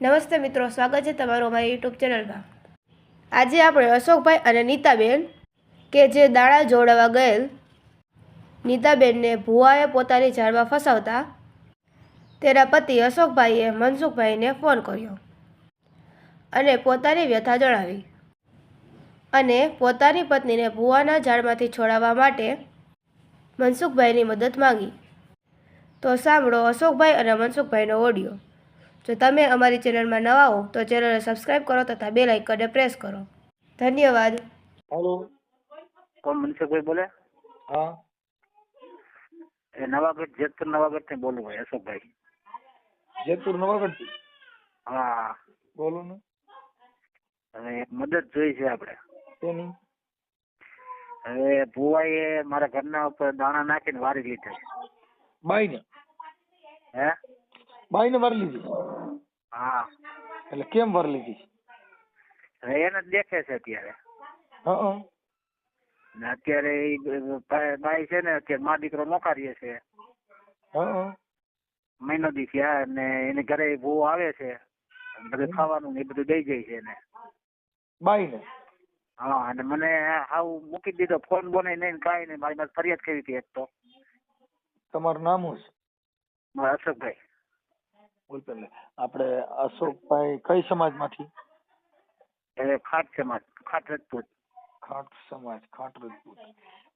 નમસ્તે મિત્રો, સ્વાગત છે તમારું અમારી યુટ્યુબ ચેનલમાં. આજે આપણે અશોકભાઈ અને નીતાબેન કે જે દાણા જોડાવા ગયેલ, નીતાબેનને ભુવાએ પોતાની જાળમાં ફસાવતા, તેના પતિ અશોકભાઈએ મનસુખભાઈને ફોન કર્યો અને પોતાની વ્યથા જણાવી અને પોતાની પત્નીને ભુવાના જાળમાંથી છોડાવવા માટે મનસુખભાઈની મદદ માંગી. તો સાંભળો, અશોકભાઈ અને મનસુખભાઈનો ઓડિયો. જો તમે અમારી ચેનલમાં નવા હો તો ચેનલને સબસ્ક્રાઇબ કરો તથા બે લાઇકને પ્રેસ કરો. ધન્યવાદ. હેલો. કોણ મનસુખભાઈ બોલે? હા. એ નવાગઢ જેતપુર નવાગઢથી બોલું ભાઈ અશોકભાઈ. જેતપુર નવાગઢથી? હા. બોલો ને. હવે એક મદદ જોઈ છે આપણે. તેની હવે ભુવાએ મારા ઘરના ઉપર દાણા નાખીને વારી લીધા. છે બાઈને? હે? બાઈને વાર લીધી. હા. એટલે કેમ વાર લીધી? એને જ દેખે છે અત્યારે. હા ને અત્યારે ભાઈ છે ને અત્યારે મા દીકરો નોકારીએ છે. હા મહિનો દી થયા અને એને ઘરે બહુ આવે છે. બધું ખાવાનું ને એ બધું દઈ જાય છે એને. બાઈને? હા અને મને હાવ મૂકી દીધો. ફોન બોને નહીં ને કાંઈ નહીં. મારી પાસે ફરિયાદ કરી હતી એક તો. તમારું નામ શું અશોકભાઈ. બોલ પેલે આપણે અશોકભાઈ કઈ સમાજમાંથી? એ ખાટ સમાજ ખાટ રજપૂત. ખાટ સમાજ ખાટ રજપૂત.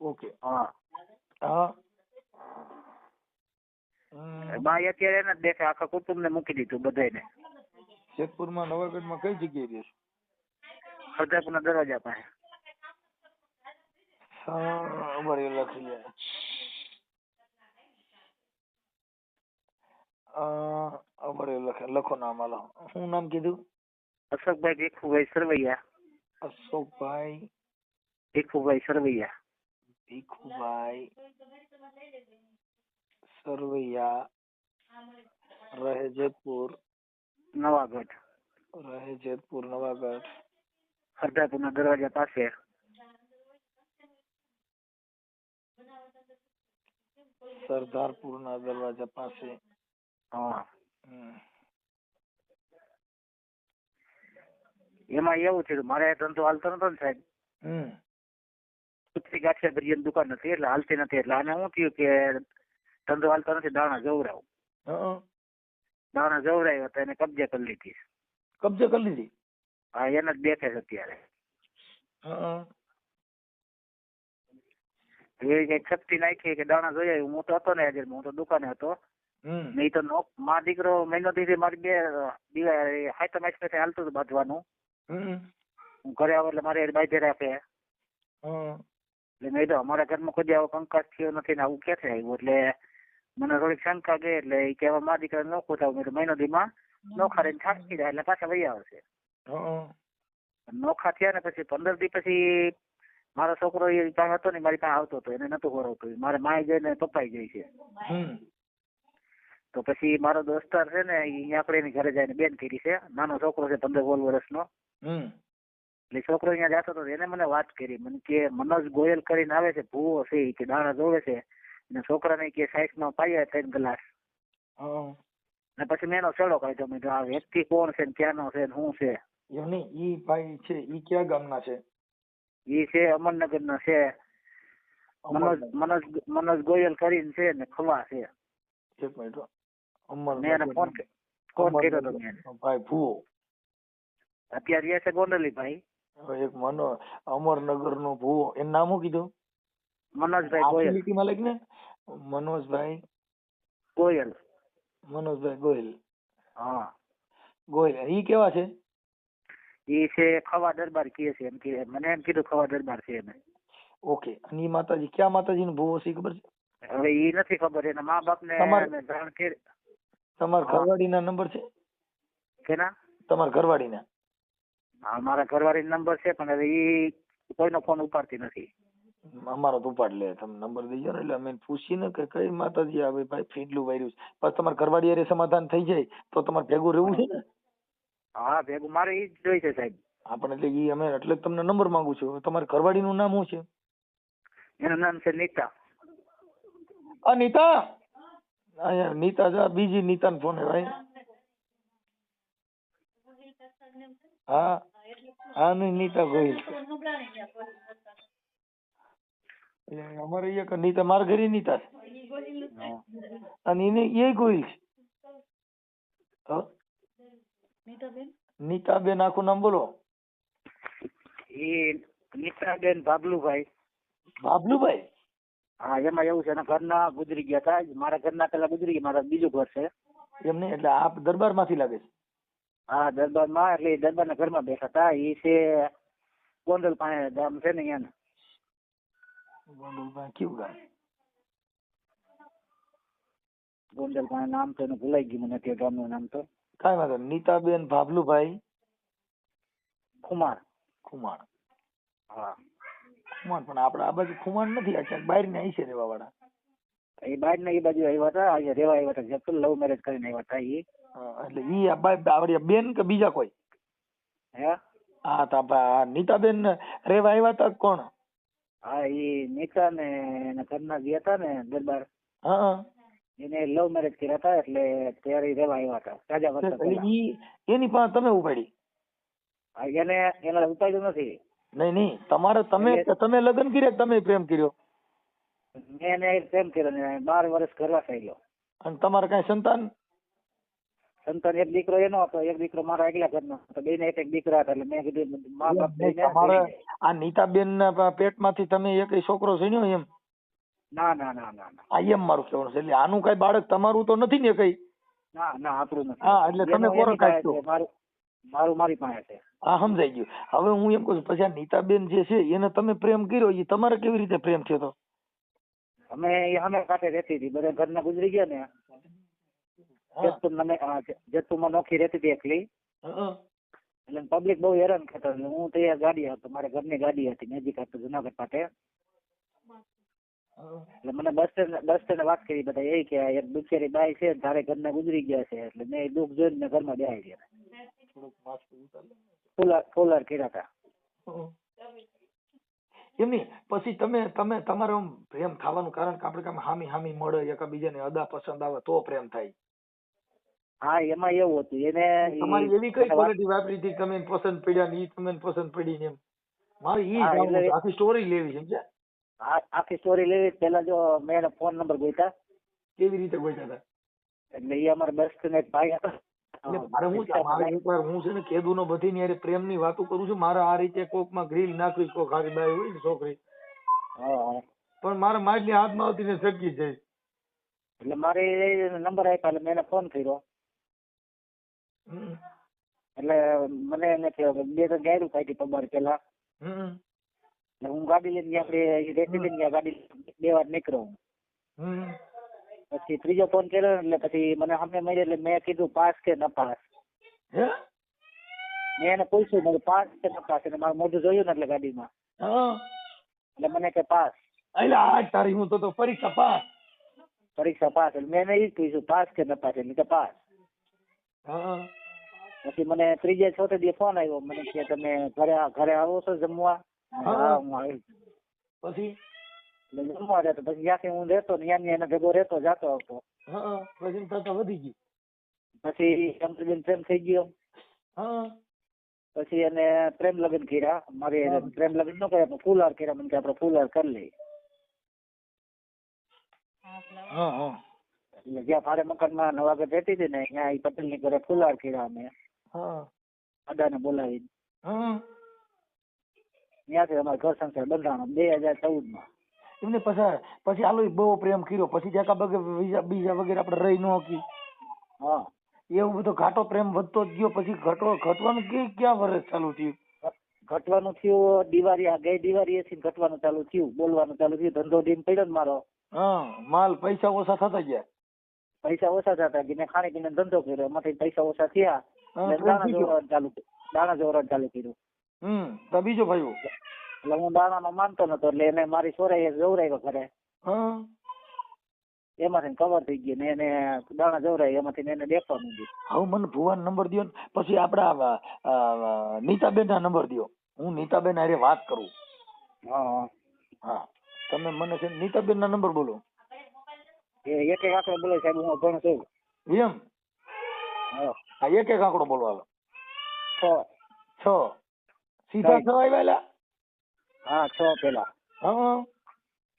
ઓકે. હા. હા. બાઈ અત્યારે એને જ દેખે આખા કુટુંબ ને મૂકી દીધું બધાને જેતપુરમાં નવાગઢમાં કઈ જગ્યાએ રહેશે હરદાપુરના દરવાજા પાસે. હા અમારે લખી જાય અ, અમારે લખે લખો નામ હાલો શું નામ કીધું અશોકભાઈ ભીખુભાઈ સરવૈયા અશોકભાઈ ભીખુભાઈ સરવૈયા ભીખુભાઈ સરવૈયા રહે જેતપુર નવાગઢ રહે જેતપુર નવાગઢ હરદાપુરના દરવાજા પાસે સરદારપુરના દરવાજા પાસે હા હમ. એમાં એવું થયું મારે ધંધો હાલતો નતો ને સાહેબ. હમ. ગાંઠિયા ભરીયાની દુકાન નથી એટલે હાલતી નથી એટલે આને શું થયું કે ધંધો હાલતો નથી દાણા જવરાવું. દાણા જવરાવ્યા હતા એને કબજે કરી લીધી. કબજે કરી લીધી? હા એને જ દેખે છે અત્યારે. એ કઈ શક્તિ નાખી કે દાણા જોયા. હું તો હતો ને હાજર હું તો દુકાને હતો. નહીં તો નો મા દીકરો મહિનો દીધી મારી બે હાઈતમ એક્સપ્રેસ હાલતું હતું બાંધવાનું. હમ. હું ઘરે આવું એટલે મારે બાંધે રાખે. હં. એટલે મેં તો અમારા ઘરમાં કોઈ આવો કંકાસ થયો નથી ને આવું ક્યાંથી આવ્યું એટલે મને થોડીક શંકા ગઈ એટલે એ કહેવા મા દીકરા ન થાવ મેં મહિનો દીમાં નોખા રહીને થાકી જાય એટલે પાછા વહી આવશે. નોખા થયા ને પછી પંદર દી પછી મારો છોકરો એ પાસે હતો ને મારી પાસે આવતો હતો એને નતું ખવડાવતું મારે માય જઈને પપ્પાઈ જાય છે. હમ. તો પછી મારો દોસ્તાર છે ને એ આપણે એની ઘરે જઈને બેન કરી છે. નાનો છોકરો છે પંદર સોળ વર્ષનો. હમ. એટલે છોકરો અહીંયા જતો હતો એને મને વાત કરી. મને કે મનોજ ગોયલ કરીને આવે છે ભૂવો છે કે દાણા જોવે છે. અને છોકરાને કે સાઈઝમાં પાયા ત્રણ ગ્લાસ. અને પછી મેં એનો છેડો કાઢ્યો. મેં આ વ્યક્તિ કોણ છે ને ક્યાંનો છે ને શું છે? એમ ઈ ભાઈ છે ઈ કયા ગામના છે? ઈ છે અમરનગર ના છે. મનોજ મનોજ મનોજ ગોયલ કરીને છે ને ખવા છે. એક મિનિટ. અમર મેં ફોન ફોન કર્યો હતો ભાઈ ભૂવો. અત્યારે રહે છે ગોંડલી ભાઈ. એક મનો અમરનગર નો ભૂવો. એનું નામ શું કીધું? મનોજભાઈ ગોયલ. લીટીમાં લખ ને? મનોજભાઈ. ગોયલ. મનોજભાઈ ગોયલ. હા. ગોયલ. ઈ કેવા છે? ઈ છે ખવા દરબાર કહે છે એમ કે મને એમ કીધું ખવા દરબાર છે એને. ઓકે. અને ઈ માતાજી ક્યાં માતાજી નો ભૂવો છે ખબર છે? હવે ઈ નથી ખબર. એના મા બાપ ને જાણ કરી તમારા ઘરવાડી ઘરવાળીના નંબર છે? કેના? તમારા ઘરવાળીના? હા મારા ઘરવાળી નંબર છે પણ હવે ઈ કોઈનો ફોન ઉપાડતી નથી. અમારો તો ઉપાડ લે તમે નંબર દઈ ને એટલે અમે પૂછીને કે કઈ માતાજી આવે ભાઈ ફીડલું વાયરું છે. પછી તમારે ઘરવાળી અરે સમાધાન થઈ જાય તો તમારે ભેગું રહેવું છે ને? હા ભેગું મારે ઈ જ જોઈ છે સાહેબ. આપણે એટલે ઈ અમે એટલે તમને નંબર માંગુ છું. તમારે ઘરવાળીનું નામ શું છે? એનું નામ છે નીતા. અનિતા! અહીંયા નીતા જા બીજી નીતાનો ફોન ભાઈ હા હા નહીં નીતા ગોહિલ અમારે અહીંયા કે નીતા માર ઘરે નીતા છે. હા. અને એને એ ગોહિલ છે. હા? નીતાબેન? આખું નામ બોલો. એ નીતાબેન ભાબલુભાઈ બાબલુભાઈ હા એમાં એવું છે એના ઘરના ગુજરી ગયા હતા મારા ઘરના પેલા ગુજરી ગયા મારા બીજું ઘર છે. એમ નહીં? એટલે આપ દરબારમાંથી લાગે છે? હા દરબારમાં એટલે એ દરબારના ઘરમાં બેઠા હતા એ છે ગોંડલ પાસે ગામ છે ને અહીંયા કેવું ગામ? ગોંડલ પાસે નામ તો એનું ભૂલાઈ ગયું મને તે ગામનું નામ તો. કાંઈ વાંધો. નીતાબેન ભાભલુભાઈ ખુમાર. ખુમાણ હા. ખુમાણ પણ આપણે આ બાજુ ખુમાણ નથી આ ક્યાંક બહાર ને છે રહેવા વાળા એ બાર ને એ બાજુ આવ્યા હતા અહીંયા રેવા આવ્યા હતા જયપુર લવ મેરેજ કરીને આવ્યા હતા એ એટલે ઈ આ બા- આવડી બેન કે બીજા કોઈ? હે? હા તા નીતાબેન રેવા આવ્યા હતા કોણ? હા એ નીતા ને એના ઘરના ગયા હતા ને દરબાર. હા એને લવ મેરેજ કર્યા હતા એટલે ત્યારે રેવા આવ્યા હતા તાજા વર્ષ એની પાસે તમે ઉપાડી? એને એને ઉપાડ્યું નથી. નહીં નહીં. તમારે તમે તમે લગ્ન કર્યા તમે પ્રેમ કર્યો? મેં એને પ્રેમ કર્યો ને બાર વર્ષ કરવા થયેલો અને તમારે કઈ સંતાન? સંતાન એક દીકરો એનો હતો એક દીકરો મારા એકલા ઘરનો હતો. બેને એક એક દીકરા હતા એટલે મેં કીધું મા બાપ તમારે આ નીતાબેન ના પેટમાંથી તમે એક છોકરો છીન્યો એમ? ના ના ના ના આ એમ મારું કહેવાનું છે. એટલે આનું કઈ બાળક તમારું તો નથી ને કઈ? ના ના આપણું નથી. હા, એટલે તમે કોરો કાઢશો. મારું મારું મારી પાસે છે. હા સમજાઈ ગયું. હવે હું એમ કહું છું પછી આ નીતાબેન જે છે એને તમે પ્રેમ કર્યો એ તમારે કેવી રીતે પ્રેમ થયો તો? અમે અમે કાંઠે રહેતી હતી. બધા ઘરના ગુજરી ગયા ને. નોખી રહેતી હતી એકલી. એટલે પબ્લિક બહુ હેરાન કરતા હું તૈયાર ગાડી હતો. મારા ઘરની ગાડી હતી મેજિક હતું જુનાગઢ પાસે. એટલે મને બસ સ્ટેન્ડ બસ સ્ટેન્ડ વાત કરી બધા. એ કે એક બિચારી બાઈ છે તારે ઘરના ગુજરી ગયા છે. એટલે મેં દુઃખ જોઈને ઘર ઘરમાં બેસી ગયા. થોડુંક માથું. ફુલાર ફુલાર કર્યા હતા. એમ નહીં. પછી તમે તમે તમારો પ્રેમ થવાનું કારણ કે આપણે કામ હામી હામી મળે એકબીજાને અદા પસંદ આવે તો પ્રેમ થાય. હા એમાં એવું હતું. એને તમારી એવી કઈ ક્વોલિટી વાપરી હતી તમે પસંદ પડ્યા ને ઈ તમે પસંદ પડી ને એમ? મારે ઈ. આખી સ્ટોરી લેવી સમજ્યા? આખી સ્ટોરી લેવી. પેલા જો મેં ફોન નંબર ગોઈતા. કેવી રીતે ગોઈતા હતા? એટલે એ અમારા બેસ્ટ ને ભાઈ હતા. હું મારે એકવાર હું છે ને કેદુનો બધી ની હારે પ્રેમની વાતો કરું છું. મારે આ રીતે કોકમાં ગ્રીલ નાખવી કોક હારી બાઈ હોય ને છોકરી. હા, હા. પણ મારે માટલી હાથમાં આવતી ને સટકી જાય એટલે મારે નંબર આપ્યા એટલે મેં એને ફોન કર્યો. એટલે મને એને બે ત્રણ ગાયરું કાઢી પબાર પેલા. હું ગાડી લઈને આપણે રેસી લઈને ગાડી બે વાર નીકળ્યો હું. પછી ત્રીજો ફોન કર્યો એટલે પછી મને સામે મળી એટલે મેં કીધું પાસ કે ન પાસ હે? મેં એને પૂછ્યું મેં પાસ કે ન પાસ એટલે મારું મોઢું જોયું ને એટલે ગાડીમાં. એટલે મને કે પાસ એટલે આજ તારી હું તો તો પરીક્ષા પાસ. પરીક્ષા પાસ. એટલે મેં એને એ જ પૂછ્યું પાસ કે ન પાસ એટલે કે પાસ હા. પછી મને ત્રીજે ચોથે દિવસ ફોન આવ્યો. મને કે તમે ઘરે ઘરે આવો છો જમવા? હા હું આવી. પછી? એટલે જમવા જતો પછી જ્યાંથી હું રહેતો ને ત્યાં એના ભેગો રહેતો જાતો આવતો હા પછી થતા વધી ગયું. પછી એમ પ્રેમ થઈ ગયો. હા. પછી એને પ્રેમ લગ્ન કર્યા. મારે પ્રેમ લગ્ન ન કર્યા પણ ફૂલહાર કર્યા. મને કે આપણે ફૂલહાર કરી લઈએ. હા હા. એટલે જ્યાં ભાડે મકાનમાં નવાગઢ રહેતી હતી ને ત્યાં એ પટેલની ઘરે ફૂલહાર કર્યા અમે. અદાને બોલાવીને. ત્યાંથી અમારે ઘર સંસાર બંધાણો બે હજાર ચૌદમાં એમને પછી પછી આલો બહુ પ્રેમ કર્યો. પછી જ્યાં બગે બીજા વગેરે આપણે રહી ન હકી. હા. એવું બધો ઘાટો પ્રેમ વધતો જ ગયો. પછી ઘટો ઘટવાનું કે ક્યાં વર્ષ ચાલુ થયું? ઘટવાનું થયું દિવાળી આ ગઈ દિવાળી થી ઘટવાનું ચાલુ થયું. બોલવાનું ચાલુ થયું. ધંધો દિન પડ્યો ને મારો. હા માલ પૈસા ઓછા થતા ગયા. પૈસા ઓછા થતા ગયા. ખાણી પીને ધંધો કર્યો. એમાંથી પૈસા ઓછા થયા. દાણા જોવાનું ચાલુ દાણા જોવાનું ચાલુ કર્યું. હમ તો બીજો ભાઈ એટલે હું દાણામાં માનતો નતો એટલે એને મારી સોરાઈ જવરાવ્યો ઘરે. એમાંથી કવર થઈ ગયું ને એને દાણા જવરાય એમાંથી એને દેખવા માંડી હવે મને ભુવાન નંબર દો ને પછી આપડા નીતાબેન ના નંબર દો હું નીતાબેન હારે વાત કરું. હા હા. તમે મને છે નીતાબેન ના નંબર બોલો. એ એક એક આંકડો બોલે સાહેબ હું અભણ છું. એમ? હા. એક એક આંકડો બોલો હાલો છ. છ. સીધા છ આવ્યા? હા છ પેલા. હા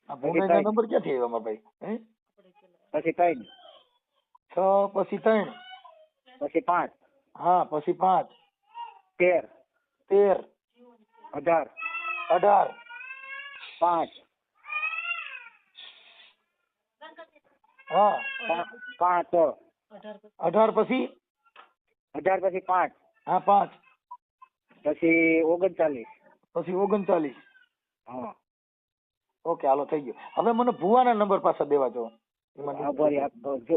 આ ભૂંડાઈના નંબર ક્યાંથી આવ્યો મારા ભાઈ? પછી ત્રણ. છ પછી ત્રણ. પછી પાંચ. હા પછી પાંચ. તેર. તેર. અઢાર. અઢાર. પાંચ. હા. પાંચ. અઢાર પછી? અઢાર પછી પાંચ. હા પાંચ. પછી ઓગણચાલીસ. પછી ઓગણચાલીસ. ઓકે હાલો થઈ ગયું. હવે મને ભુવાના નંબર પાછા દેવા જો.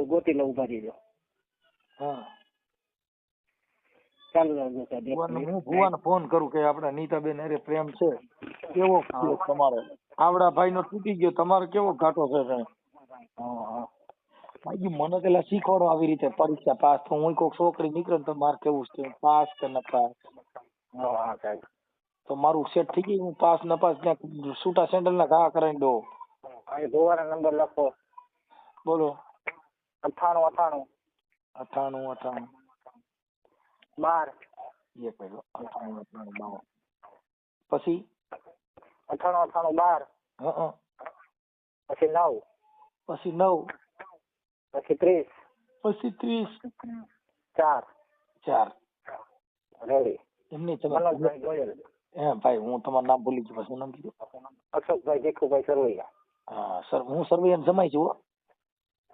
ગોતી લઉં ઊભા રહીજો હા ચાલુ રાખજો સાહેબ. હું ભુવાને ફોન કરું કે આપણે નીતાબેન અરે પ્રેમ છે. કેવો તમારે? આવડા ભાઈ નો તૂટી ગયો તમારો કેવો ઘાટો છે સાહેબ? ભાઈ મને પેલા શીખવાડો આવી રીતે પરીક્ષા પાસ તો હું કોઈક છોકરી નીકળે તો મારે કેવું છે પાસ કે ન પાસ? હા હા સાહેબ. તો મારું સેટ થઈ ગયું હું પાસ નપાસ પાસ ત્યાં છૂટા સેન્ડલ ના ઘા કરાવી દો અહીં ગોવાના નંબર લખો. બોલો. અથાણું અઠ્ઠાણું અઠાણું અઠાણું. બાર. એક પહેલો અઠાણું અઠાણું બાર. પછી? અઠ્ઠાણું અઠ્ઠાણું બાર. હં પછી નવ. પછી નવ. પછી ત્રીસ. પછી ત્રીસ. ચાર. ચાર. રેડી. એમની તમે ગોયલ. હે ભાઈ હું તમારું નામ ભૂલી ગયો શું નામ કીધું? અશોકભાઈ જેખુભાઈ સરવૈયા. હા સર હું સર્વૈયાને જમાઈ છું હો.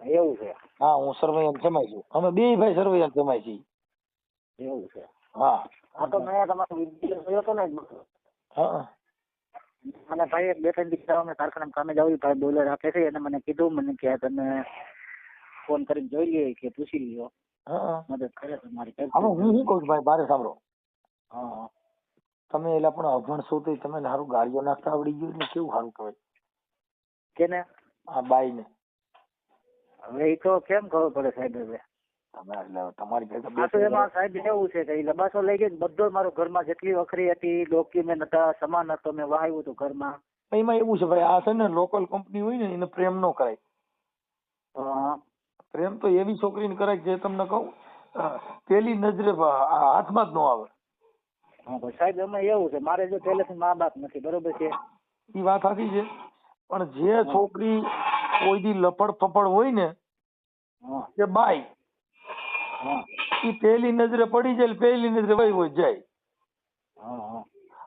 એવું છે. હા હું સર્વૈયાને જમાઈ છું. અમે બે ભાઈ સર્વૈયાને જમાઈ છીએ. એવું છે. હા. આ તો મેં તમારો વીડિયો જોયો હતો ને હા મને ભાઈ બે ત્રણ દિવસ અમે કારખાનામાં કામે જાવ ભાઈ બોલર રાખે છે એને મને કીધું મને કે તમે ફોન કરીને જોઈ લઈએ કે પૂછી લ્યો. હા મદદ કરે તમારી હવે હું શું કહું છું ભાઈ બારે સાંભળો. હા. તમે એલા પણ અભણ છો તો તમે સારું ગાડીઓ નાખતા આવડી ગયું એટલે કેવું સારું કહેવાય? કેને? આ બાઈ ને હવે એ તો કેમ ખબર પડે સાહેબ હવે? એટલે તમારી ભેગા એમાં સાહેબ એવું છે કે લબાસો લઈ ગઈ બધો મારો ઘરમાં જેટલી વખરી હતી ડોક્યુમેન્ટ હતા સામાન હતો મેં વાહ્યું હતું ઘરમાં. એમાં એવું છે ભાઈ આ છે ને લોકલ કંપની હોય ને એને પ્રેમ નો કરાય. પ્રેમ તો એવી છોકરીને કરાય જે તમને કહું પેલી નજરે હાથમાં જ ન આવે. હા પણ સાહેબ એમાં એવું છે મારે જો પહેલેથી મા બાપ નથી બરોબર છે? એ વાત સાચી છે. પણ જે છોકરી કોઈ દી લપડ ફપડ હોય ને કે બાઈ. એ પેલી નજરે પડી જાય પહેલી નજરે વહી હોય જાય.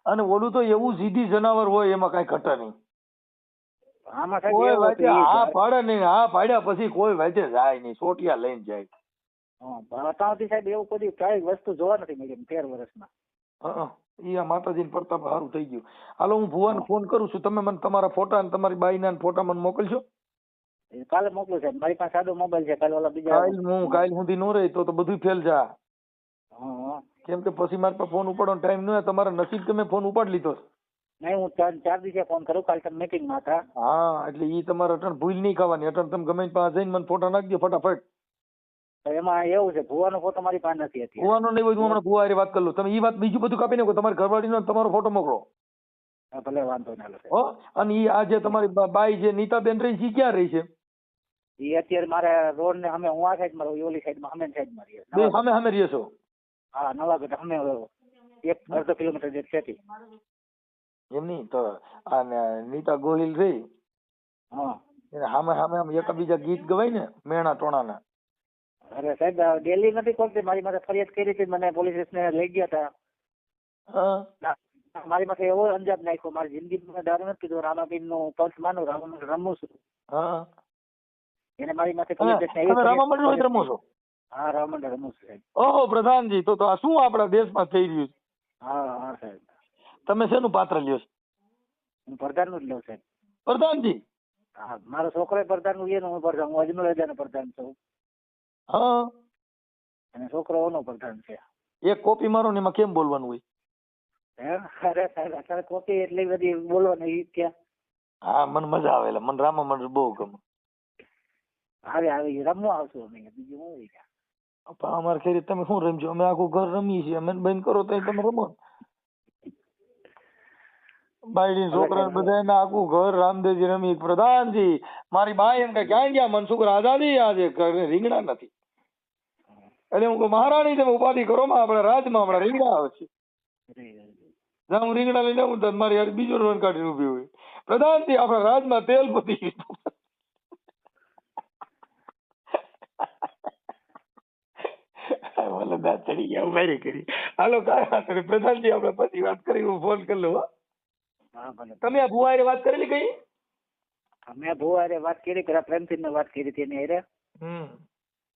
અને ઓલું તો એવું સીધી જનાવર હોય એમાં કઈ ઘટે નહીં. કોઈ ઈ હા. પાડે નહીં હા પાડ્યા પછી કોઈ વાંચે જાય નહીં સોટિયા લઈને જાય. અત્યારથી સાહેબ એવું કોઈ કઈ વસ્તુ જોવા નથી મળી તેર વર્ષમાં. હં, ઈ આ માતાજીને પ્રતાપ સારું થઈ ગયું. હાલો હું ભુવાને ફોન કરું છું. તમે મને તમારા ફોટા અને તમારી બાઈના ફોટા મને મોકલજો. કાલે મોકલું સાહેબ મારી પાસે સાદો મોબાઈલ છે. કાલે ઓલા બીજા કાલ હું કાલ સુધી નો રહી તો તો બધું ફેલ જા. હા. કેમ કે પછી મારી પાસે ફોન ઉપાડવાનો ટાઈમ ન હોય તમારા નસીબ કે મેં ફોન ઉપાડી લીધો. નહીં હું ચાર ચાર દિવસે ફોન કરું. કાલે તમે મીટિંગમાં હતા. હા એટલે ઈ તમારે અટણ ભૂલ નહીં ખાવાની. અટણ તમે ગમે પાસે જઈને મને ફોટા નાખ દો ફટાફટ. તો એમાં એવું છે ભુવાનો ફોટો મારી પાસે નથી ભુવાનો નહીં હોય તો હું હમણાં ભુવા હારે વાત કરી. લઉં તમે એ વાત બીજું બધું કાપી નાખો. તમારી ઘરવાળીનો તમારો ફોટો મોકલો. ભલે વાંધો ના લો હો? અને ઈ આ જે તમારી બાઈ જે નીતાબેન રહી છે ક્યાં રહી છે? ઈ અત્યારે મારે રોડ ને અમે હું આ સાઈડમાં રહું ઓલી સાઈડમાં અમે સાઈડમાં રહીએ. અમે સામે રહીએ છો? હા નવાગઢ અમે એક અડધો કિલોમીટર જેટલી છે એમ નહીં? તો આ નીતા ગોહિલ રહી. હા. એને સામે સામે આમ એકાબીજા ગીત ગવાય ને મેણા ટોણાના. અરે સાહેબ ડેલી નથી ખોલતી? મારી માથે ફરિયાદ કરી હતી મને પોલીસ સ્ટેશન લઈ ગયા હતા. મારી માથે એવો અંજામ નાખ્યો મારી જિંદગીમાં દારૂ નથી પીધો રામાબીનનું પંથ માનું રામ રમું છું. એને મારી માથે રામા છો? હા રામંડળ રમું છું સાહેબ. ઓહો પ્રધાનજી તો તો આ શું આપણા દેશમાં થઈ રહ્યું છે? હા હા સાહેબ. તમે શેનું પાત્ર લ્યો છો? હું પ્રધાનનું જ લઉં સાહેબ. પ્રધાનજી. હા મારો છોકરો પ્રધાનનું લે હું પ્રધાન હું અજમલ પ્રધાન છું. હા. અને છોકરો ઓનો પ્રધાન છે. એક કોપી મારો ને એમાં કેમ બોલવાનું હોય? હે? અરે અત્યારે કોપી એટલી બધી બોલવાની ઈ ક્યાં? હા મને મજા આવે એટલે મને રામા મને બહુ ગમે. આવે આવે રમવા આવશું અમે બીજું હું હોય. પણ અમારે ખેરી તમે શું રમજો? અમે આખું ઘર રમીએ છીએ અમે બંધ કરો તો તમે રમો બાયડી છોકરા બધા એના આખું ઘર રામદેવજી રમી. પ્રધાનજી મારી બાઈ એમ કે ક્યાં ગયા મનસુખ આઝાદી આજે રીંગણા નથી. એટલે હું મહારાણી તમે ઉપાધિ કરો માં આપણે રાજમાં હમણાં રીંગણા આવે છે. જ્યાં હું રીંગણા લઈને ત્યાં મારી યાર બીજો રોન કાઢી ઊભી હોય. પ્રધાનથી આપણા રાજમાં તેલ પતી ઓલો ચડી ગયા ઉભારી કરી. હાલો કાંઈ વાંધો નહીં. પ્રધાનજી આપણે પછી વાત કરી હું ફોન કરી લઉં હા. તમે આ ભુવા હારે વાત કરેલી કઈ? અમે ભુવારે વાત કરી પેલા પ્રેમથી વાત કરી હતી એની હમ.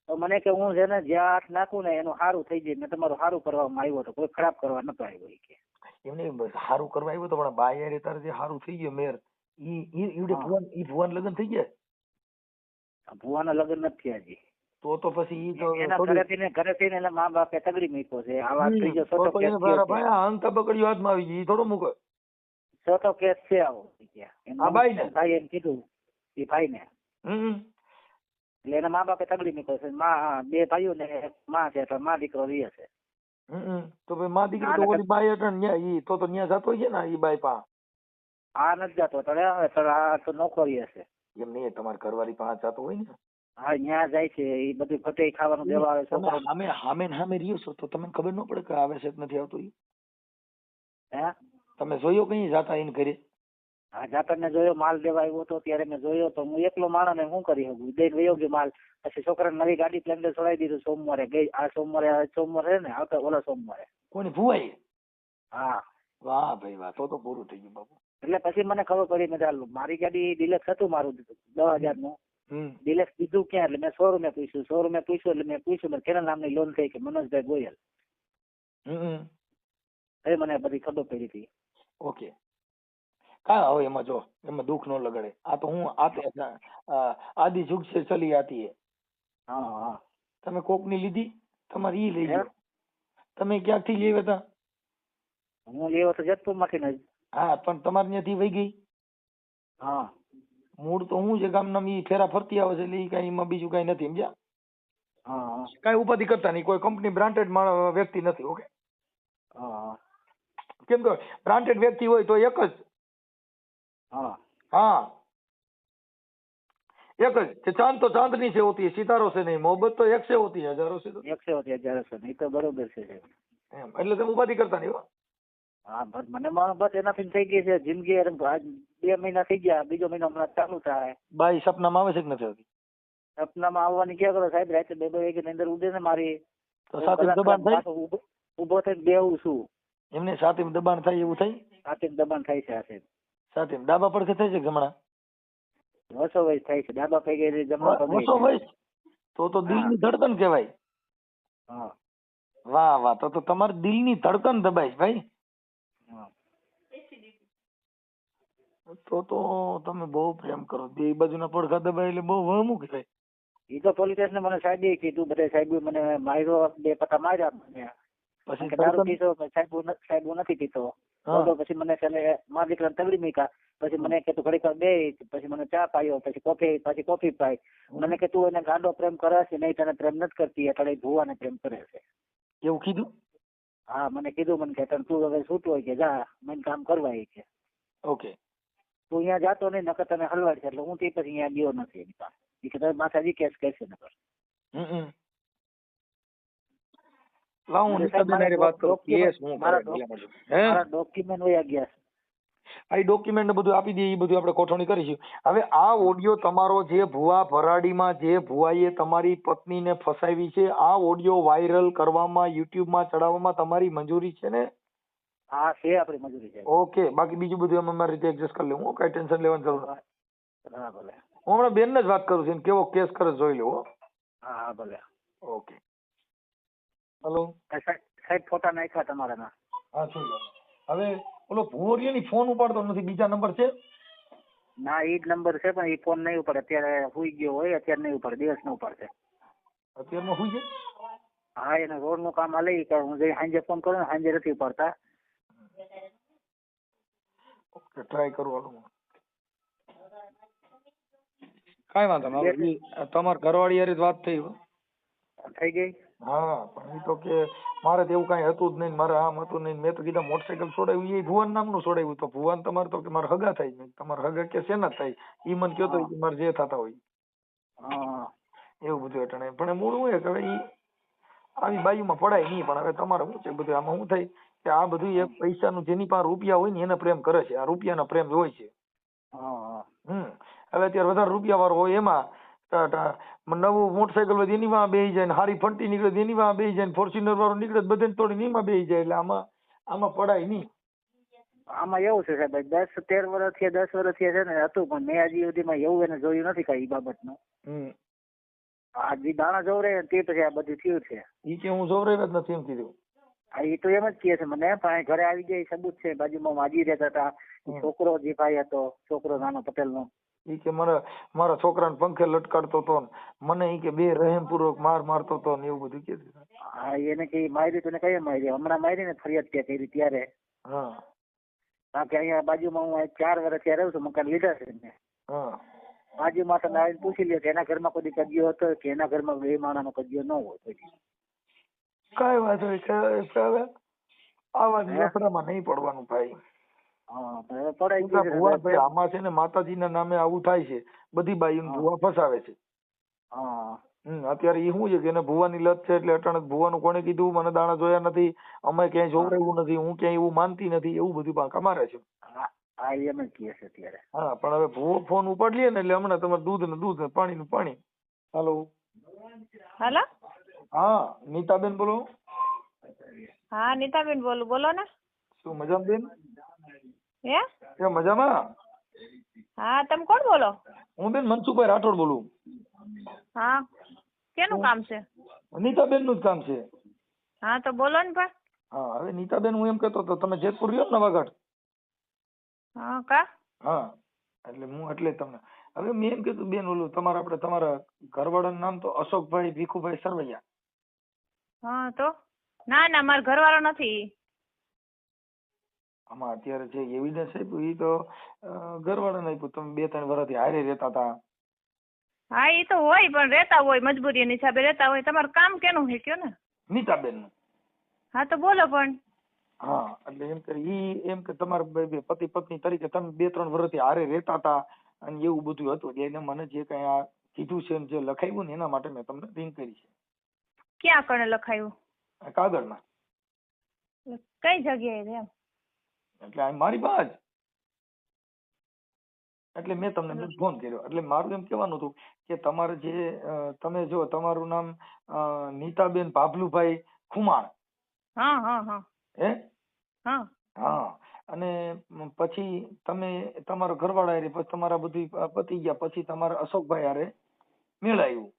તો મને કે હું જેને ને જ્યાં હાથ નાખું ને એનું સારું થઈ જાય. મેં તમારું સારું કરવામાં આવ્યો હતો. કોઈ ખરાબ કરવા નતો આવ્યો કે. એમને સારું કરવા આવ્યો તો પણ બાય હારે તારે જે સારું થઈ ગયું મેર ઈ ઈ ભુવન ઈ ભુવન લગ્ન થઈ ગયા? ભુવાના લગ્ન નથી હજી. તો તો પછી ઈ તો એના ઘરેથી ને ઘરેથી ને એના મા બાપે તગડી મૂક્યો છે. આ વાત થઈ ગયો છોટો કેસ છે. ભાઈ આ અંત પકડ્યો હાથમાં આવી ગઈ થોડો મૂકે. છોટો કેસ છે આવો. ઈ કે. એમ આ ભાઈ એમ કીધું એ ભાઈ ને હમ. એટલે એના મા બાપે તગડી નીકળે છે. મા બે ભાઈઓ ને મા છે એટલે મા દીકરો રહે છે. તો ભાઈ મા દીકરી તો ઓલી બાઈ અટણ ન્યા ઈ તો તો ન્યા જતો છે ને ઈ બાઈ પા? આ નથી જતો તો હવે તો આ તો નોકરી છે. એમ નહીં તમારે ઘરવાળી પાસે જતો હોય ને? હા ત્યાં જાય છે એ બધું ફટે ખાવાનું દેવા આવે છે સામે સામે સામે રહ્યો છો તો તમને ખબર ન પડે કે આવે છે કે નથી આવતો ઈ? હે? તમે જોયો કઈ જાતા એને ઘરે? હા જાતર ને જોયો માલ દેવા આવ્યો હતો ત્યારે મેં જોયો તો હું એકલો માણસ ને શું કરી શકું? દઈને વયો ગયો માલ. પછી છોકરાને નવી ગાડી પ્લેન્ડર છોડાવી દીધું સોમવારે. ગઈ આ સોમવારે સોમવારે ને આવતા ઓલા સોમવારે. કોની ભુવાઈ? હા. વાહ ભાઈ વાહ તો તો પૂરું થઈ ગયું બાપુ. એટલે પછી મને ખબર પડી મેં ચાલુ મારી ગાડી ડિલેક્સ હતું મારું દસ હજારનું ડિલેક્સ દીધું ક્યાં? એટલે મેં શોરૂમે પૂછ્યું શોરૂમે પૂછ્યું એટલે મેં પૂછ્યું મેં કેના નામની લોન થઈ કે મનોજભાઈ ગોયલ? એ મને બધી ખબર પડી હતી. ઓકે. કા હવે એમાં જો એમાં દુઃખ ન લગાડે. આ તો હું આ, આદિ જુગ છે ચલી આતી હે. હા હા. તમે કોકની લીધી? તમારી ઈ લઈ? ગયો તમે ક્યાંથી લેવા હતા? હું લેવો તો જતપુરમાંથી જ. હા પણ તમારી ત્યાંથી વહી ગઈ? હા. મૂળ તો હું છે ગામના ઈ ફેરા ફરતી આવે છે એટલે ઈ કાંઈ એમાં બીજું કાંઈ નથી સમજ્યા? હા કાંઈ ઉપાધિ કરતા નહીં કોઈ કંપની બ્રાન્ડેડ વ્યક્તિ નથી ઓકે? હા કેમ કે બ્રાન્ડેડ વ્યક્તિ હોય તો એક જ हाँ एक જ चांद तो चांदनी से होती है सितारों से नहीं मोहब्बत तो एक से होती है हजारों से तो એકસો હજાર છે એ તો બરોબર છે એમ એટલે તમે ઉપાધિ કરતા નહીં હો. હા બસ મને મારો બસ એનાથી થઈ ગઈ છે જિંદગી અરે આજ બે મહિના થઈ ગયા બીજો મહિનો હમણાં ચાલુ થાય બાઈ સપનામાં આવે છે કે નથી આવતી સપનામાં આવવાની ક્યાં કરો સાહેબ રાતે બે બે વાગે અંદર ઉડે ને મારી તો સાથે દબાણ થાય પાછો ઊભો- ઊભો થઈને બેહું છું એમને સાથે દબાણ થાય એવું થાય સાથે દબાણ થાય છે આ સાહેબ સાથે ડાબા પડખે થાય છે જમણા વસો વયસ થાય છે. ડાબા પગે જમણા પગે ઓછો વયસ? તો તો દિલની ધડકન કહેવાય. હા. વાહ વાહ. તો તો તમારી દિલની ધડકન દબાય ભાઈ. તો તો તમે બહુ પ્રેમ કરો. બે બાજુના પડખા દબાય એટલે બહુ વહમું કહેવાય. એ તો પોલીસ સ્ટેશન મને સાહેબે કીધું બધા સાહેબે મને માર્યો બે પતા માર્યા મને. પછી દારૂ પીતો સાહેબ સાહેબ હું નથી પીતો. તો પછી મને છેલ્લે મારા દીકરા તગડી મૂક્યા પછી મને કે તું ઘડીક બે પછી મને ચા પાયો પછી કોફી પછી કોફી પાઈ મને કે તું એને ગાંડો પ્રેમ કરે છે નહીં તને પ્રેમ નથી કરતી એટલે ભુવાને પ્રેમ કરે છે. એવું કીધું? હા મને કીધું મને કે તને તું હવે છૂટ હોય કે જા મને કામ કરવા એ કે. ઓકે. તું અહીંયા જાતો નહીં નકર તને હલવાડ છે એટલે હું તે પછી અહીંયા ગયો નથી એની પાસે. એ કે તારી માથાજી કેસ કરશે નકર. હમ. લાવ હું વાત કરું. કેસ હું? મારા ડોક્યુમેન્ટ વયા ગયા આ ડોક્યુમેન્ટ બધું આપી દઈએ એ બધું આપણે ગોઠવણી કરીશું. હવે આ ઓડિયો તમારો જે ભુવા ભરાડીમાં જે ભુવાએ તમારી પત્નીને ફસાવી છે આ ઓડિયો વાયરલ કરવામાં યુટ્યુબમાં ચડાવવામાં તમારી મંજૂરી છે ને? હા છે આપણી મંજૂરી છે. ઓકે બાકી બીજું બધું અમે મારી રીતે એડજસ્ટ કરી લેવું કઈ ટેન્શન લેવાની જરૂર નથી. હું હમણાં બેનને જ વાત કરું છું કેવો કેસ કરે જોઈ લો હા હા ભલે. ઓકે. હલો? સાહેબ ફોટા નાખ્યા તમારાના હા જોઈ હવે ઓલો ભુવરિયો ની ફોન ઉપાડતો નથી બીજા નંબર છે? ના એ જ નંબર છે પણ એ ફોન નહીં ઉપાડે. અત્યારે સુઈ ગયો હોય અત્યારે નહીં ઉપાડે દિવસ નો ઉપાડશે. અત્યારમાં શું ગયો? હા એને રોડનું કામ હાલે કે હું જઈ સાંજે ફોન કરું ને સાંજે નથી ઉપાડતા. ઓકે ટ્રાય કરું હાલો હું. વાંધો નહીં તમારા ઘરવાળી યાર વાત થઈ. થઈ ગઈ? હા પણ એ તો કે મારે તો એવું કાંઈ હતું જ નહીં ને મારે આમ હતું નહીં ને મેં તો કીધા મોટરસાઇકલ છોડાવ્યું એ ભુવન નામનું છોડાવ્યું તો ભુવન તમારે તો કે મારે હગા થાય મેં કીધું તમારે હગા કે શેના થાય? એ મને કયો તો મારે જે થતા હોય. હા. એવું બધું અટાણે પણ મૂળ હું કે હવે ઈ આવી બાયુમાં પડાય નહીં પણ હવે તમારે શું છે બધું? આમાં શું થાય કે આ બધું એક પૈસાનું જેની પાસે રૂપિયા હોય ને એને પ્રેમ કરે છે. આ રૂપિયાનો પ્રેમ હોય છે. હમ. હવે અત્યારે વધારે રૂપિયા વાળો હોય એમાં નવું મોટરસાયકલ હોય એની માં બેસી જાય ને હારી ફંટી નીકળે તો એની માં બેસી જાય ને ફોર્ચ્યુનર વાળો નીકળે તો બધાને તોડીને એમાં બેસી જાય. એટલે આમાં આમાં પડાય નહીં. આમાં એવું છે સાહેબ દસ તેર વર્ષ થયા દસ વર્ષ છે ને હતું પણ મેં હજી સુધીમાં એવું એને જોયું નથી કઈ બાબતનું. હમ. આ જે દાણા જોવરે તે પછી આ બધું થયું છે. ઈ કે હું જોવરાવ્યા જ નથી એમ કીધું. હા એ તો એમ જ કહે છે મને પણ ઘરે આવી જાય સબૂત છે. બાજુમાં માજી રહેતા હતા. છોકરો જે ભાઈ હતો છોકરો નાનો પટેલ નો ઈ કે મારા મારા છોકરાને પંખે લટકાડતો તો ને મને ઈ કે બે રહેમ પૂર્વક માર મારતો તો ને એવું બધું કે હા એને કઈ મારી ને કઈ મારી હમણાં મારી ને ફરિયાદ કે કરી ત્યારે. હા. કારણ કે અહીંયા બાજુમાં હું ચાર વર્ષ ત્યાં રહું છું મકાન લીધા છે મેં હા. બાજુમાં તમે આવીને પૂછી લ્યો કે એના ઘરમાં કોઈ કજિયો હતો કે એના ઘરમાં બે માણાનો કજિયો ન હોય કોઈ વાંધો કે- કે આવા લફડામાં નહીં પડવાનું ભાઈ. ભુવા ભાઈ આમાં છે ને માતાજીના નામે આવું થાય છે. બધી બાઈઓને ભુવા ફસાવે છે. હમ અત્યારે એ શું છે કે એને ભુવાની લત છે એટલે અટાણે ભુવાનું કોને કીધું? મને દાણા જોયા નથી. અમે ક્યાંય જોવડાવ્યું નથી. હું ક્યાંય એવું માનતી નથી. એવું બધું પાંખા મારે છે. હા હા એમ જ કહે છે અત્યારે. હા પણ હવે ભુવો ફોન ઉપાડી લે ને એટલે હમણાં તમારે દૂધ ને દૂધ ને પાણી નું પાણી. હાલો. હાલો? હા નીતાબેન બોલો. હા નીતાબેન બોલું. બોલો ને. શું મજામાં બેન? હે? એ મજામાં? હા તમે કોણ બોલો? હું બેન મનસુખભાઈ રાઠોડ બોલું. હા કેનું કામ છે? નીતાબેનનું જ કામ છે. હા તો બોલો ને પણ. હા હવે નીતાબેન હું એમ કહેતો હતો તમે જેતપુર રહ્યો ને નવાગઢ? હા કા? હા એટલે હું એટલે તમને. હવે મેં એમ કીધું બેન ઓલું તમારા આપણે તમારા ઘરવાળાનું નામ તો અશોકભાઈ ભીખુભાઈ સરવૈયા. હા તો? ના ના મારા ઘરવાળો નથી. આમાં અત્યારે જે એવિડન્સ આપ્યું એ તો ઘરવાળાને આપ્યું. તમે બે ત્રણ વર્ષથી હારે રહેતા હતા. હા એ તો હોય પણ રહેતા હોય મજબૂરીના હિસાબે રહેતા હોય. તમારું કામ કેનું છે કયો ને? નીતાબેનનું હા તો બોલો પણ. હા એટલે એમ કે ઈ એમ કે તમારા બે- પતિ પત્ની તરીકે તમે બે ત્રણ વર્ષથી હારે રહેતા હતા અને એવું બધું હતું. એટલે એને મને જે કઈ આ કીધું છે ને જે લખાયું ને એના માટે મેં તમને રિંગ કરી છે. ક્યાં કણે લખાયું? કાગળમાં. કઈ જગ્યાએ એમ? એટલે આ મારી જ. એટલે મેં તમને ફોન કર્યો. એટલે મારું એમ કહેવાનું હતું કે તમારે જે તમે જો તમારું નામ નીતાબેન ભાભલુભાઈ ખુમાણ. હા હા હા. હે? હા. હા. અને પછી તમે તમારા ઘરવાળા હારે પછી તમારા બધી પતી ગયા પછી તમારા અશોકભાઈ હારે મેળાયું.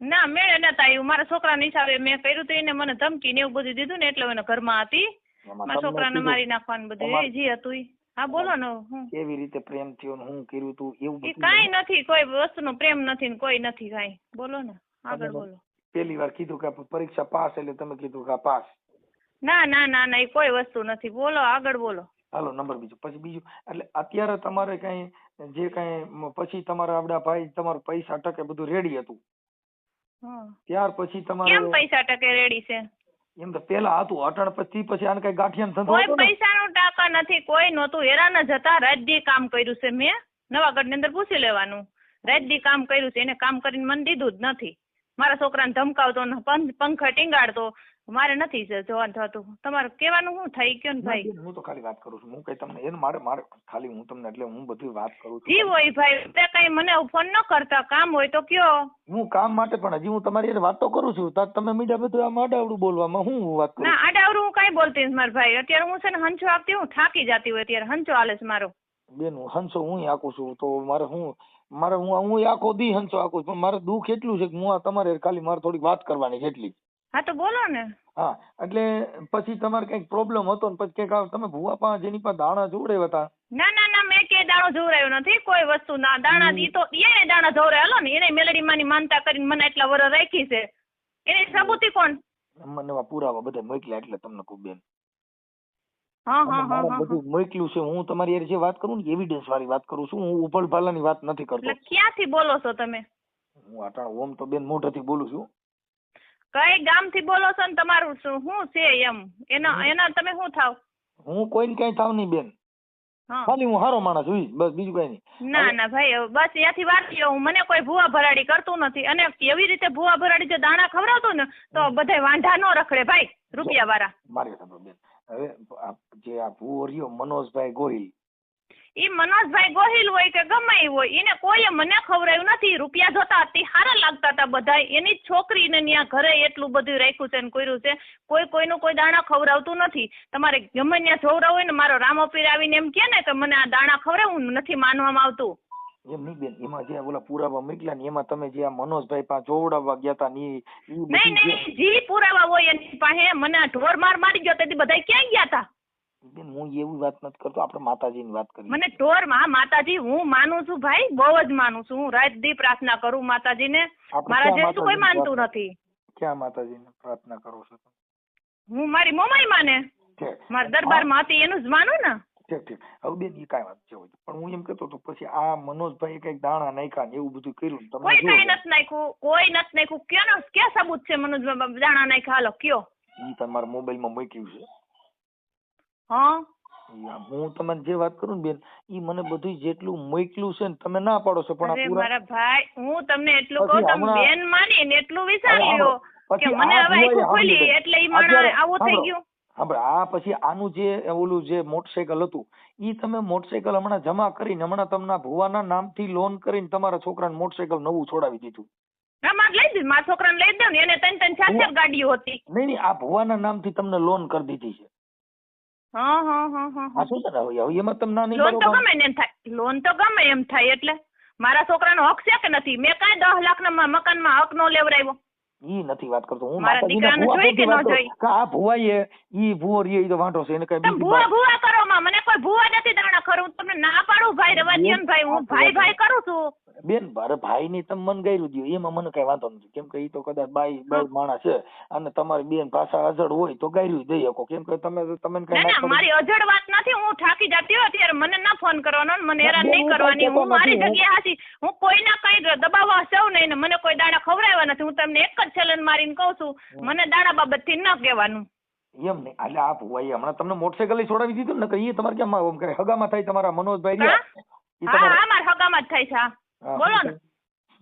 ના મેળે નતા આવ્યું મારા છોકરાના હિસાબે મેં કર્યું તો એને મને ધમકી ને એવું બધું દીધું ને એટલે એને ઘરમાં હતી. મારા છોકરાને મારી નાખવાનું બધું. જે હતું હા બોલો ને હું. કેવી રીતે પ્રેમ થયો ને હું કર્યું તું એવું બધું કાંઈ નથી કોઈ વસ્તુનો પ્રેમ નથી ને કોઈ નથી કાંઈ. બોલો ને આગળ બોલો. પેલી વાર કીધું કે પરીક્ષા પાસ એટલે તમે કીધું કે પાસ. ના ના ના ના એ કોઈ વસ્તુ નથી. બોલો આગળ બોલો. હાલો નંબર બીજો. પછી બીજું એટલે અત્યારે તમારે કઈ જે કઈ પછી તમારા આવડા ભાઈ તમારું પૈસા ટકે બધું રેડી હતું. ત્યાર પછી કેમ તમારે પૈસા ટકે રેડી છે? એમ તો પેલા હતું અટણ પછી પછી આને કઈ ગાંઠિયાનો ધંધો કોઈ હતો ને? ટાકા નથી કોઈ નહોતું. હેરાન જ હતા રાત દી કામ કર્યું છે મેં. નવાગઢની અંદર પૂછી લેવાનું. રાત દી કામ કર્યું છે એને કામ કરીને મને દીધું જ નથી. મારા છોકરાને ધમકાવતો ને પંખા ટીંગાડતો. મારે નથી જ જોવાનું થતું. તમારે કહેવાનું શું થઈ ગયું ને ભાઈ? હું તો ખાલી વાત કરું છું. હું કઈ તમને એને મારે મારે ખાલી હું તમને એટલે હું બધી વાત કરું જી છું હોય ભાઈ તે કઈ મને ફોન ન કરતા. કામ હોય તો કયો. હું કામ માટે પણ હજી હું તમારી હારે વાત તો કરું છું. તાર તમે મીડિયા બધું આમ આડાવડું બોલવામાં હું વાત કરું ના આડાવરું હું કઈ બોલતી નથી મારા ભાઈ. અત્યારે હું છે ને હંચો આપતી હું થાકી જતી હોય અત્યારે. હંચો હાલે છે મારો. બેન હું હંસો હું આકું છું. તો મારે હું મારે હું હું આખો દી હંસો આકું છું. પણ મારે દુઃખ એટલું છે કે હું આ તમારે ખાલી મારે થોડીક વાત કરવાની છે એટલી. હા તો બોલો ને. હા એટલે પછી તમારે કંઈક પ્રોબ્લેમ હતો ને પછી કંઈક તમે ભૂવા પાસે જેની પાસે દાણા જોવડાવ્યા હતા? ના ના ના મેં કે દાણો જોવરાયો નથી કોઈ વસ્તુ ના. દાણા દી તો એને દાણા જોવરાય ને એને મેલડી માની માનતા કરીને મને એટલા વર રાખી છે. એને સબૂતી કોણ? મને પુરાવા બધા મોકલ્યા એટલે તમને કહું બેન. બધું મોકલ્યું છે. હું તમારી જે વાત કરું ને એવિડન્સ વાળી વાત કરું છું. હું ઉભળ ભાલાની વાત નથી કરતો. ક્યાંથી બોલો છો તમે? હું ઓમ તો બેન મોઢેથી બોલું છું. કઈ ગામથી બોલો છો ને તમારું શું શું છે એમ? એના એના તમે શું થાવ? હું કોઈને કઈ થાવ નહીં બેન. ખાલી હું હારો માણસ હોઈશ બસ બીજું કઈ નહીં. ના ના ભાઈ બસ ત્યાંથી વાત હું મને કોઈ ભૂવા ભરાડી કરતું નથી. અને એવી રીતે ભૂવા ભરાડી જો દાણા ખવડાવતો ને તો બધા વાંઢા ન રખડે ભાઈ રૂપિયા વાળા મારી બેન. હવે જે આ ભૂવો રહ્યો મનોજભાઈ ગોહિલ ઈ મનોજભાઈ ગોહિલ હોય કે ગમે એ હોય એને કોઈએ મને ખવડાવ્યું નથી. રૂપિયા જોતા અતિ સારા લાગતા હતા બધાય. એની છોકરીને ત્યાં ઘરે એટલું બધું રાખ્યું છે ને કર્યું છે. કોઈ કોઈનું કોઈ દાણા ખવડાવતું નથી. તમારે ગમે ત્યાં જોવડાવ હોય ને મારો રામોપીર આવીને એમ કે ને કે મને આ દાણા ખવડાવું નથી માનવામાં આવતું. એમ નહીં બેન એમાં જે ઓલા પુરાવા મોકલ્યા ને એમાં તમે જે આ મનોજભાઈ પાસે જોવડાવવા ગયા હતા ને નહીં જે- નહીં જી પુરાવા હોય એની પાસે. મને ઢોર માર મારી ગયો તેથી બધા ક્યાં ગયા હતા બેન હું એવી વાત નથી કરતો આપણે માતાજીની વાત કરી મને ટોરમાં માતાજી હું માનું છું ભાઈ બહુ જ માનું છું. હું રાત દી પ્રાર્થના કરું માતાજીને. ને મારા જે શું કોઈ માનતું નથી. ક્યાં માતાજીને પ્રાર્થના કરો છો હું મારી મોમાઈ માને. મારા દરબારમાં હતી એનું જ માનું ને. ઠીક ઠીક. હવે બેન એ કાંઈ વાત છે. પણ હું એમ કહેતો હતો પછી આ મનોજભાઈ કંઈક દાણા નાખ્યા ને એવું બધું કર્યું તમે કોઈ કઈ. નથી નાખ્યું કોઈ નથી નાખ્યું. ક્યાંનો ક્યાં સબૂત છે મનોજભાઈ? દાણા નાખ્યા? હાલો કયો? ઈ તમારા મોબાઈલમાં મૂક્યું છે. હા? હું તમને જે વાત કરું ને બેન ઈ મને બધું જેટલું મોકલું છે ને તમે ના પાડો છો પણ અરે પૂરા મારા ભાઈ હું તમને એટલું પછી કહું તમે હમણાં- બેન માની ને એટલું વિચારી લો કે પછી મને આ હવે આખું ખોલી સાંભળો એટલે ઈ બેન. માણસ અત્યારે આવું થઈ સાંભળો. ગયું. સાંભળો આ પછી આનું જે ઓલું જે મોટરસાયકલ હતું ઈ તમે મોટરસાયકલ હમણાં જમા કરીને હમણાં તમને ભુવાના નામથી લોન કરીને તમારા છોકરાને મોટરસાયકલ નવું છોડાવી દીધું. હા મારે લઈ દીધું મારા છોકરાને લઈ દઉં ને એને ત્રણ ત્રણ ચાર ચાર ગાડીઓ હતી. નહીં નહીં આ ભુવાના નામથી તમને લોન કરી દીધી છે. હા હા હા હા આ શું છે હવે? હવે એમાં તમે ના નહીં લોન તો ગમે એમ થાય. લોન તો ગમે એમ થાય એટલે. મારા છોકરાનો હક છે કે નથી? મેં કાંઈ દસ લાખના મકાનમાં હક નો લેવડાવ્યો. ઈ નથી વાત કરતો. હું મારા દીકરાને જોઈ કે ન. જોઈ? આ ભુવાએ ઈ ભુવો રહ્યો તો વાંઢો છે. એને કઈ બીજી ભૂવા કરો માં મને કોઈ ભૂવા નથી દાણા ખરું તમને ના પાડું ભાઈ. રવા ભાઈ હું ભાઈ ભાઈ કરું છું. બેન મારે ભાઈ ની તમે મન ગાયરું દો એમાં મને કઈ વાંધો નથી. કેમ કે એ તો કદાચ બાઈ બાઈ માણસ છે અને તમારી બેન ભાષા અજડ હોય તો ગાયરું દઈ શકો. કેમ કે તમે તમે કઈ. મારી અજડ વાત નથી. હું થાકી જતી હોય ત્યારે મને ના ફોન કરવાનો મને હેરાન નહીં કરવાની. હું મારી જગ્યાએ હાસી હું કોઈના કઈ દબાવવા સૌ નહીં ને મને કોઈ દાણા ખવડાવ્યા નથી. હું તમને એક જ ચલન મારીને કહું છું. મને દાણા બાબતથી ન કહેવાનું. એમ નહીં. એટલે આ ભુવાએ હમણાં તમને મોટરસાયકલ છોડાવી દીધું ને કે એ તમારે કેમ કરે? હગામાં થાય તમારા મનોજભાઈ હા? હા મારા હગામાં જ થાય છે બોલો ને.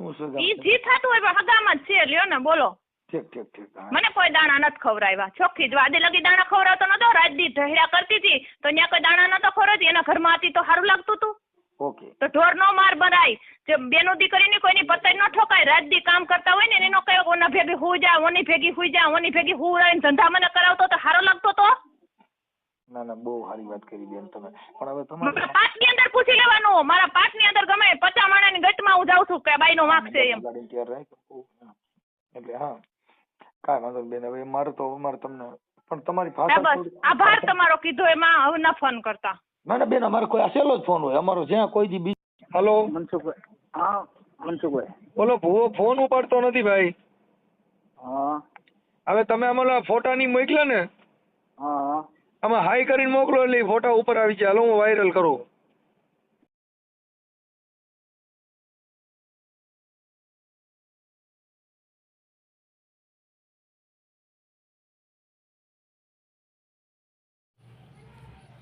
શું ઈ જી થતું હોય પણ હગામાં જ છે લ્યો ને બોલો. ઠીક ઠીક ઠીક હા. મને કોઈ દાણા નથી ખવડાવ્યા. ચોખ્ખી જ વાદે લગી દાણા ખવડાવતો નતો રાત દી ઢહેરા કરતી હતી તો ત્યાં કોઈ દાણા નતો ખવડાવતી એના ઘરમાં હતી તો સારું લાગતું હતું ઓકે. તો ઢોર નો માર બનાય જે બેનો દીકરીની કોઈની પતંગ ન ઠોકાય રાત દી કામ કરતા હોય ને એનો કયો ઓના ભેગી હું જા ઓની ભેગી હું જા ઓની ભેગી હું રહીને ધંધા મને કરાવતો તો સારો લાગતો તો? ના ના બહુ સારી વાત કરી બેન તમે. પણ હવે તમારે પાંચની અંદર પૂછી લેવાનું મારા પાટની અંદર ગમે પચા માણાની ગટમાં હું જાઉં છું કે બાઈનો વાંક છે એમ. એટલે હા કાંઈ વાંધો નહીં બેન હવે મારે તો અમારે તમને પણ તમારી ભાષા બસ આભાર તમારો કીધો એમાં હવે ના ફોન કરતા ના ના બેન અમારે કોઈ આ સહેલો જ ફોન હોય અમારો જ્યાં કોઈ દી બીજ હલો મનસુખભાઈ હા મનસુખભાઈ બોલો ભૂવો ફોન ઉપાડતો નથી ભાઈ હા હવે તમે અમારા ફોટાની મોકલ્યા ને હા આમાં હાઈ કરીને મોકલો એટલે ફોટા ઉપર આવી જાય હાલો હું વાયરલ કરું